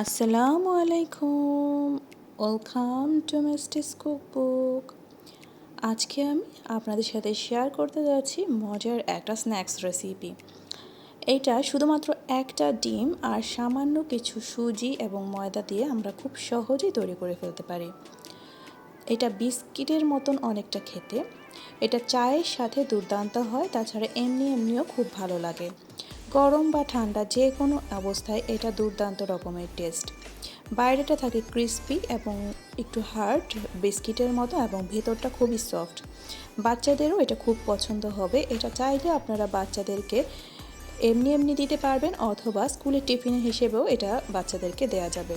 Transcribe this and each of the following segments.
আসসালামু আলাইকুম। Welcome to মিস্টিস cookbook আজকে আমি আপনাদের সাথে শেয়ার করতে যাচ্ছি মজার একটা স্ন্যাক্স রেসিপি এটা শুধুমাত্র একটা ডিম আর সামান্য কিছু সুজি এবং ময়দা দিয়ে আমরা খুব সহজেই তৈরি করে ফেলতে পারি। এটা বিস্কিটের মতন অনেকটা খেতে। এটা চায়ের সাথে দুর্দান্ত হয়, তাছাড়া এমনি এমনিও খুব ভালো লাগে। গরম বা ঠান্ডা যে কোনো অবস্থায় এটা দুর্দান্ত রকমের টেস্ট। বাইরেটা থাকে ক্রিস্পি এবং একটু হার্ড বিস্কিটের মতো এবং ভেতরটা খুবই সফট। বাচ্চাদেরও এটা খুব পছন্দ হবে। এটা চাইলে আপনারা বাচ্চাদেরকে এমনি এমনি দিতে পারবেন অথবা স্কুলের টিফিন হিসেবেও এটা বাচ্চাদেরকে দেওয়া যাবে।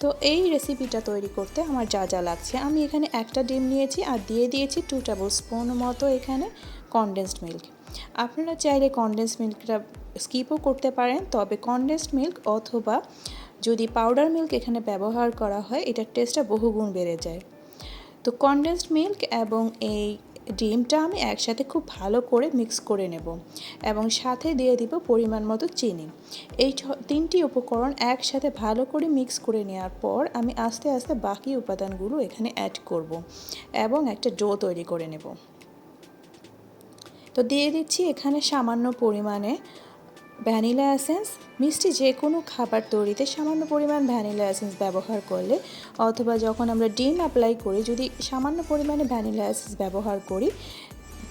তো এই রেসিপিটা তৈরি করতে আমার যা যা লাগছে। আমি এখানে একটা ডিম নিয়েছি আর দিয়ে দিয়েছি টু টেবল স্পুন মতো এখানে কনডেন্সড মিল্ক আপনারা চাইলে কনডেন্স মিল্কটা স্কিপও করতে পারেন, তবে কনডেন্সড মিল্ক অথবা যদি পাউডার মিল্ক এখানে ব্যবহার করা হয় এটার টেস্টটা বহুগুণ বেড়ে যায়। তো কনডেন্সড মিল্ক এবং এই ডিমটা আমি একসাথে খুব ভালো করে মিক্স করে নেব এবং সাথে দিয়ে দিব পরিমাণ মতো চিনি। এই তিনটি উপকরণ একসাথে ভালো করে মিক্স করে নেওয়ার পর আমি আস্তে আস্তে বাকি উপাদানগুলো এখানে অ্যাড করব এবং একটা ডো তৈরি করে নেব। তো দিয়ে দিচ্ছি এখানে সামান্য পরিমাণে ভ্যানিলা অ্যাসেন্স মিষ্টি যে কোনো খাবার তৈরিতে সামান্য পরিমাণ ভ্যানিলা এসেন্স ব্যবহার করলে, অথবা যখন আমরা ডিম অ্যাপ্লাই করি, যদি সামান্য পরিমাণে ভ্যানিলা এসেন্স ব্যবহার করি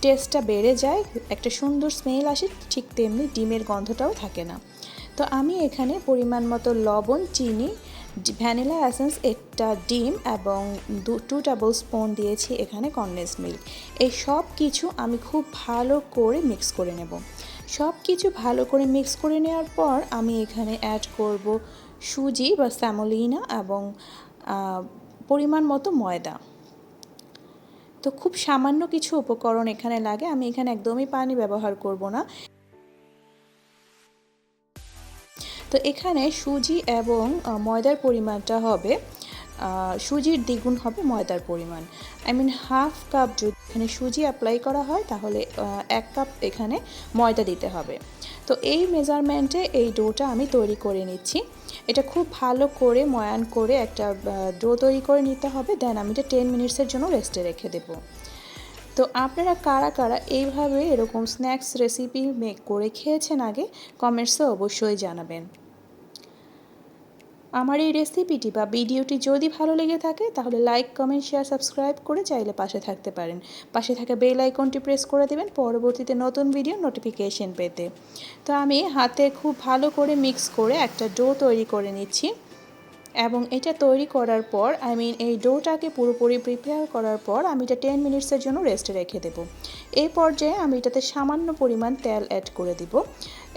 টেস্টটা বেড়ে যায়, একটা সুন্দর স্মেল আসে, ঠিক তেমনি ডিমের গন্ধটাও থাকে না। তো আমি এখানে পরিমাণ মতো লবণ, চিনি ভ্যানিলা এসেন্স, একটা ডিম এবং দু টু টেবল স্পুন দিয়েছি এখানে কনডেন্স মিল্ক এই সব কিছু আমি খুব ভালো করে মিক্স করে নেব। সব কিছু ভালো করে মিক্স করে নেওয়ার পর আমি এখানে অ্যাড করব সুজি বা স্যামোলিনা এবং পরিমাণ মতো ময়দা। তো খুব সামান্য কিছু উপকরণ এখানে লাগে, আমি এখানে একদমই পানি ব্যবহার করব না। তো এখানে সুজি এবং ময়দার পরিমাণটা হবে সুজির দ্বিগুণ হবে ময়দার পরিমাণ। আই মিন হাফ কাপ যদি এখানে সুজি অ্যাপ্লাই করা হয়, তাহলে এক কাপ এখানে ময়দা দিতে হবে। তো এই মেজারমেন্টে এই ডোটা আমি তৈরি করে নিচ্ছি। এটা খুব ভালো করে ময়ান করে একটা ডো তৈরি করে নিতে হবে দেন আমি এটা টেন মিনিটসের জন্য রেস্টে রেখে দেবো। তো আপনারা কারা কারা এইভাবে এরকম স্ন্যাক্স রেসিপি মেক করে খেয়েছেন আগে কমেন্টসে অবশ্যই জানাবেন। আমার এই রেসিপিটি বা ভিডিওটি যদি ভালো লেগে থাকে, তাহলে লাইক কমেন্ট শেয়ার সাবস্ক্রাইব করে চাইলে পাশে থাকতে পারেন। পাশে থাকা বেল আইকনটি প্রেস করে দেবেন পরবর্তীতে নতুন ভিডিও নোটিফিকেশন পেতে। তো আমি হাতে খুব ভালো করে মিক্স করে একটা ডো তৈরি করে নিচ্ছি এবং এটা তৈরি করার পর আই মিন এই ডোটাকে পুরোপুরি প্রিপেয়ার করার পর, আমি এটা টেন মিনিটসের জন্য রেস্টে রেখে দেবো। এই পর্যায়ে আমি এটাতে সামান্য পরিমাণ তেল অ্যাড করে দিব।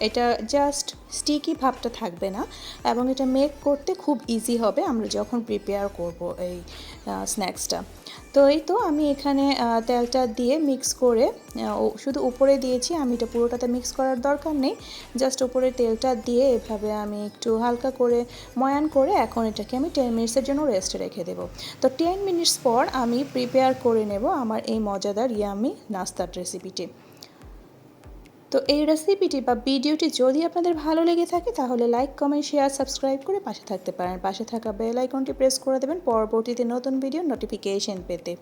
এটা জাস্ট স্টিকি ভাবটা থাকবে না এবং এটা মেক করতে খুব ইজি হবে। আমরা যখন প্রিপেয়ার করব এই স্ন্যাক্সটা তো এই তো আমি এখানে তেলটা দিয়ে মিক্স করে শুধু উপরে দিয়েছি, আমি এটা পুরোটাতে মিক্স করার দরকার নেই। জাস্ট উপরে তেলটা দিয়ে এভাবে আমি একটু হালকা করে ময়ান করে এখন এটাকে আমি টেন মিনিটসের জন্য রেস্টে রেখে দেবো। তো টেন মিনিটস পর আমি প্রিপেয়ার করে নেব আমার এই মজাদার ইয়ামি নাস্তার রেসিপিটি তো এই রেসিপিটি বা ভিডিওটি যদি আপনাদের ভালো লেগে থাকে, তাহলে লাইক কমেন্ট শেয়ার সাবস্ক্রাইব করে পাশে থাকতে পারেন। পাশে থাকা বেল আইকনটি প্রেস করে দেবেন পরবর্তীতে নতুন ভিডিও নোটিফিকেশন পেতে।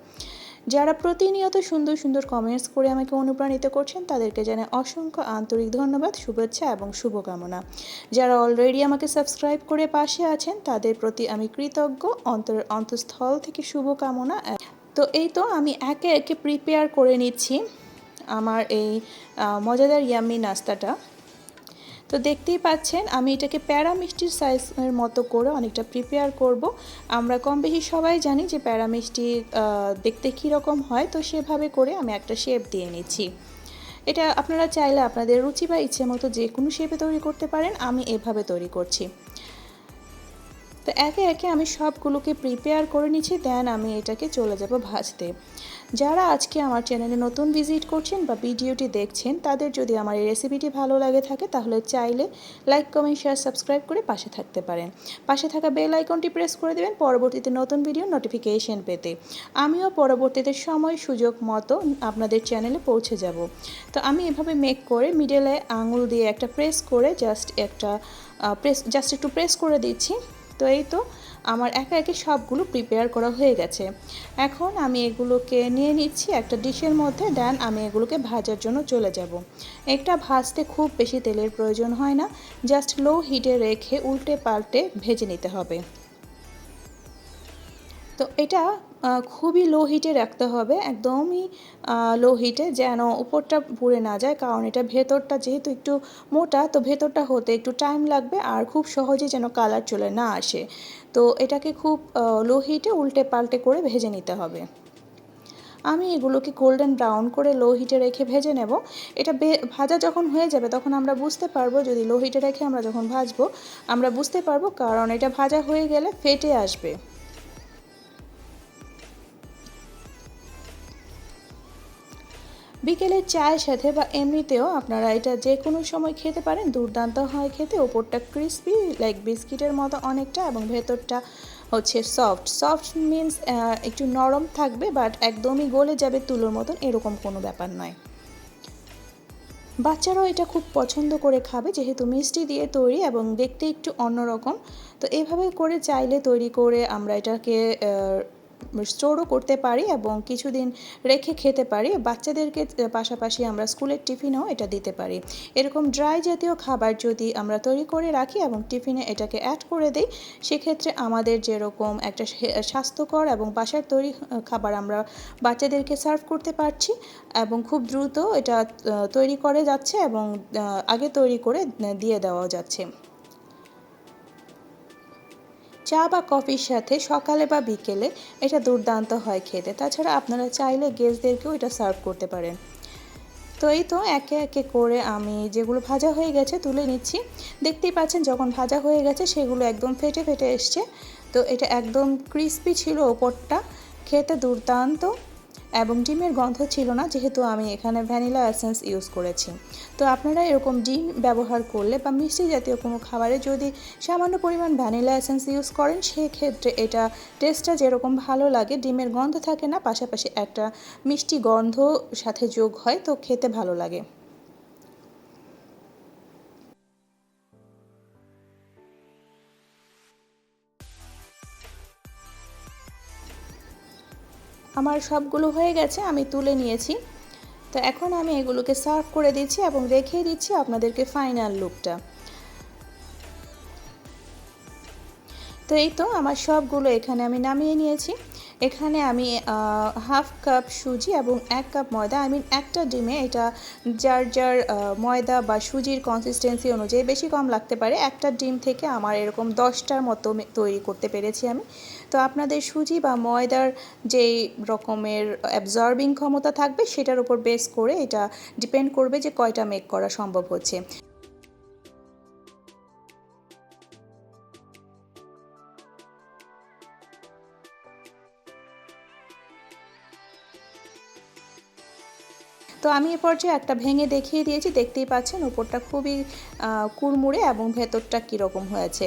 যারা প্রতিনিয়ত সুন্দর সুন্দর কমেন্টস করে আমাকে অনুপ্রাণিত করছেন, তাদেরকে জানাই অসংখ্য আন্তরিক ধন্যবাদ, শুভেচ্ছা এবং শুভকামনা। যারা অলরেডি আমাকে সাবস্ক্রাইব করে পাশে আছেন, তাদের প্রতি আমি কৃতজ্ঞ। অন্তর, অন্তঃস্থল থেকে শুভকামনা। তো এই তো আমি একে একে প্রিপেয়ার করে নিচ্ছি। আমার এই মজাদার ইয়ামি নাস্তাটা। তো দেখতেই পাচ্ছেন, আমি এটাকে প্যারা মিষ্টির সাইজের মতো করে অনেকটা প্রিপেয়ার করব। আমরা কম বেশি সবাই জানি যে প্যারা মিষ্টি দেখতে কীরকম হয়, তো সেভাবে করে আমি একটা শেপ দিয়ে নিচ্ছি। এটা আপনারা চাইলে আপনাদের রুচি বা ইচ্ছে মতো যে কোনো শেপে তৈরি করতে পারেন, আমি এভাবে তৈরি করছি। তো একে একে আমি সবগুলোকে প্রিপেয়ার করে নিচ্ছি দেন আমি এটাকে চলে যাব ভাজতে। যারা আজকে আমার চ্যানেলে নতুন ভিজিট করছেন বা ভিডিওটি দেখছেন, তাদের যদি আমার এই রেসিপিটি ভালো লাগে থাকে, তাহলে চাইলে লাইক, কমেন্ট, শেয়ার, সাবস্ক্রাইব করে পাশে থাকতে পারেন। পাশে থাকা বেল আইকনটি প্রেস করে দেবেন পরবর্তীতে নতুন ভিডিও নোটিফিকেশন পেতে। আমিও পরবর্তীতে সময়, সুযোগ মতো আপনাদের চ্যানেলে পৌঁছে যাব। তো আমি এভাবে মেক করে মিডেলে আঙুল দিয়ে একটা প্রেস করে জাস্ট একটা প্রেস জাস্ট একটু প্রেস করে দিচ্ছি। তো এই তো আমার একা একে সবগুলো প্রিপেয়ার করা হয়ে গেছে। এখন আমি এগুলোকে নিয়ে নিচ্ছি, একটা ডিশের মধ্যে, দেন আমি এগুলোকে ভাজার জন্য চলে যাব। একটা ভাজতে খুব বেশি তেলের প্রয়োজন হয় না জাস্ট লো হিটে রেখে উল্টে পাল্টে ভেজে নিতে হবে। তো এটা খুবই লো হিটে রাখতে হবে, একদমই লো হিটে যেন উপরটা পুড়ে না যায়, কারণ এটা ভেতরটা যেহেতু একটু মোটা, তো ভেতরটা হতে একটু টাইম লাগবে আর খুব সহজে যেন কালার চলে না আসে। তো এটাকে খুব লো হিটে উল্টে পাল্টে করে ভেজে নিতে হবে। আমি এগুলোকে গোল্ডেন ব্রাউন করে লো হিটে রেখে ভেজে নেব। এটা ভাজা যখন হয়ে যাবে, তখন আমরা বুঝতে পারব, যদি লো হিটে রেখে আমরা যখন ভাজবো, আমরা বুঝতে পারব, কারণ এটা ভাজা হয়ে গেলে ফেটে আসবে। বিকেলের চায়ের সাথে বা এমনিতেও আপনারা এটা যে কোনো সময় খেতে পারেন, দুর্দান্ত হয় খেতে। ওপরটা ক্রিস্পি লাইক বিস্কিটের মতো অনেকটা এবং ভেতরটা হচ্ছে সফট সফট মিন্স একটু নরম থাকবে বাট একদমই গলে যাবে তুলোর মতন এরকম কোনো ব্যাপার নয়। বাচ্চারাও এটা খুব পছন্দ করে খাবে, যেহেতু মিষ্টি দিয়ে তৈরি এবং দেখতে একটু অন্যরকম। তো এভাবে করে চাইলে তৈরি করে আমরা এটাকে স্টোরও করতে পারি এবং কিছুদিন রেখে খেতে পারি। বাচ্চাদেরকে পাশাপাশি আমরা স্কুলের টিফিনেও এটা দিতে পারি। এরকম ড্রাই জাতীয় খাবার যদি আমরা তৈরি করে রাখি এবং টিফিনে এটাকে অ্যাড করে দিই, সেক্ষেত্রে আমাদের যেরকম একটা স্বাস্থ্যকর এবং বাসার তৈরি খাবার আমরা বাচ্চাদেরকে সার্ভ করতে পারছি এবং খুব দ্রুত এটা তৈরি করে যাচ্ছে এবং আগে তৈরি করে দিয়ে দেওয়া যাচ্ছে। চা বা কফির সাথে সকালে বা বিকেলে এটা দুর্দান্ত হয় খেতে। তাছাড়া আপনারা চাইলে গেস্টদেরকেও এটা সার্ভ করতে পারেন। তো এই তো একে একে করে আমি যেগুলো ভাজা হয়ে গেছে তুলে নিচ্ছি। দেখতেই পাচ্ছেন যখন ভাজা হয়ে গেছে সেগুলো একদম ফেটে ফেটে এসছে। তো এটা একদম ক্রিস্পি ছিল ওপরটা। খেতে দুর্দান্ত। এবং ডিমের গন্ধ ছিল না, যেহেতু আমি এখানে ভ্যানিলা এসেন্স ইউজ করেছি। তো আপনারা এরকম ডিম ব্যবহার করলে বা মিষ্টি জাতীয় কোনো খাবারে যদি সামান্য পরিমাণ ভ্যানিলা এসেন্স ইউজ করেন, সেক্ষেত্রে এটা টেস্টটা যেরকম ভালো লাগে, ডিমের গন্ধ থাকে না, পাশাপাশি একটা মিষ্টি গন্ধ সাথে যোগ হয়, তো খেতে ভালো লাগে। আমার সবগুলো হয়ে গেছে, আমি তুলে নিয়েছি। তো এখন আমি এগুলোকে সার্ভ করে দিচ্ছি এবং রেখে দিচ্ছি আপনাদেরকে ফাইনাল লুকটা। তো এই তো আমার সবগুলো এখানে আমি নামিয়ে নিয়েছি। এখানে আমি হাফ কাপ সুজি এবং এক কাপ ময়দা। আই মিন একটা ডিমে এটা যার যার ময়দা বা সুজির কনসিস্টেন্সি অনুযায়ী বেশি কম লাগতে পারে। একটা ডিম থেকে আমার এরকম দশটার মতো তৈরি করতে পেরেছি আমি। তো আপনাদের সুজি বা ময়দার যেই রকমের অ্যাবজর্বিং ক্ষমতা থাকবে, সেটার উপর বেস করে এটা ডিপেন্ড করবে যে কয়টা মেক করা সম্ভব হচ্ছে। তো আমি এ পর্যায়ে একটা ভেঙে দেখিয়ে দিয়েছি, দেখতেই পাচ্ছেন উপরটা খুবই কুড়মুড়ে এবং ভেতরটা কীরকম হয়েছে।